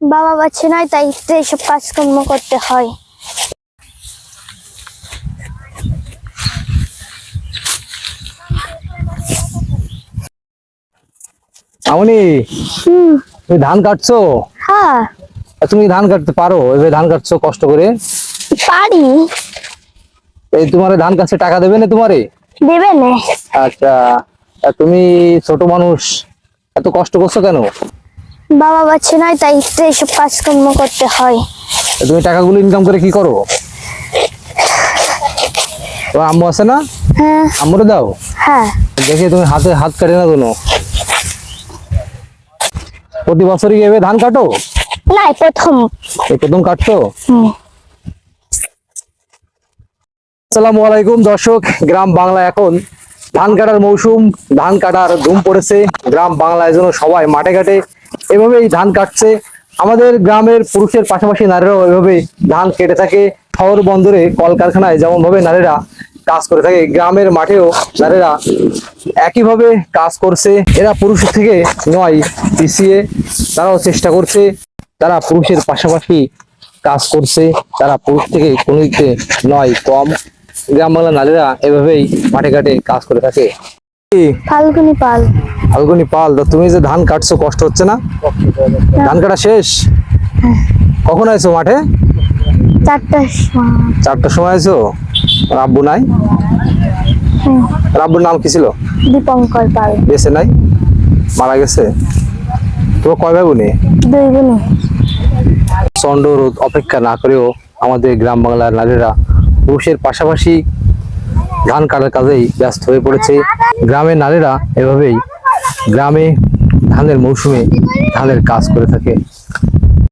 বাবা বাচ্চা নয় তাই তো এইসব কাজকর্ম করতে হয়। আমনি তুমি ধান কাটছো? হ্যাঁ। তুমি ধান কাটতে পারো এভাবে ধান কাটছো কষ্ট করে? পারি। এই তোমার ধান কাটছে টাকা দেবে না তোমারে? দেবে না। আচ্ছা তা তুমি ছোট মানুষ এত কষ্ট করছ কেন? বাবা বাচ্চা নয় তাই তো এইসব কাজকর্ম করতে হয়। তুমি টাকাগুলো ইনকাম করে কি করো? আম্মু আছে না? হ্যাঁ। আম্মুরে দাও। হ্যাঁ। দেখে তুমি হাতে হাত কাটে না কোনো। প্রতি বছরই এভাবে ধান কাটো? নাই প্রথম। এই প্রথম কাটছো? আসসালামু আলাইকুম দর্শক গ্রাম বাংলা এখন। ধান কাটার মৌসুম ধান কাটার ধুম পড়েছে। গ্রাম বাংলায় যেন সবাই মাঠে ঘাটে এভাবেই ধান কাটছে। আমাদের গ্রামের পুরুষের পাশাপাশি নারীরাও এভাবে ধান কেটে থাকে। শহর বন্দরে কলকারখানায় যেমন ভাবে নারীরা কাজ করে থাকে, গ্রামের মাঠেও নারীরা একইভাবে কাজ করছে। এরা পুরুষের থেকে নয়, পিছিয়ে তারাও চেষ্টা করছে। তারা পুরুষের পাশাপাশি কাজ করছে, তারা পুরুষ থেকে কোনো দিকে নয়, কম। গ্রাম বাংলা নারীরা এভাবেই মাঠে ঘাটে কাজ করে থাকে। ফাল্গুনি পাল। ফাল্গুনি পাল তুমি যে ধান কাটছো কষ্ট হচ্ছে না? ধান কাটা শেষ? কখন আইছো মাঠে? চারটার সময়। আইছো? আর আব্বু নাই? আব্বুর নাম কি ছিল? দীপঙ্কর পাল। বেঁচে নাই? মারা গেছে? তোমার কয় ভাই বোনে দুই বোনে। চন্ড রোদ অপেক্ষা না করেও আমাদের গ্রাম বাংলার নারীরা পুরুষের পাশাপাশি ধান কাটার কাজেই ব্যস্ত হয়ে পড়েছে। গ্রামের নারীরা এভাবেই গ্রামে ধানের মৌসুমে ধানের কাজ করে থাকে।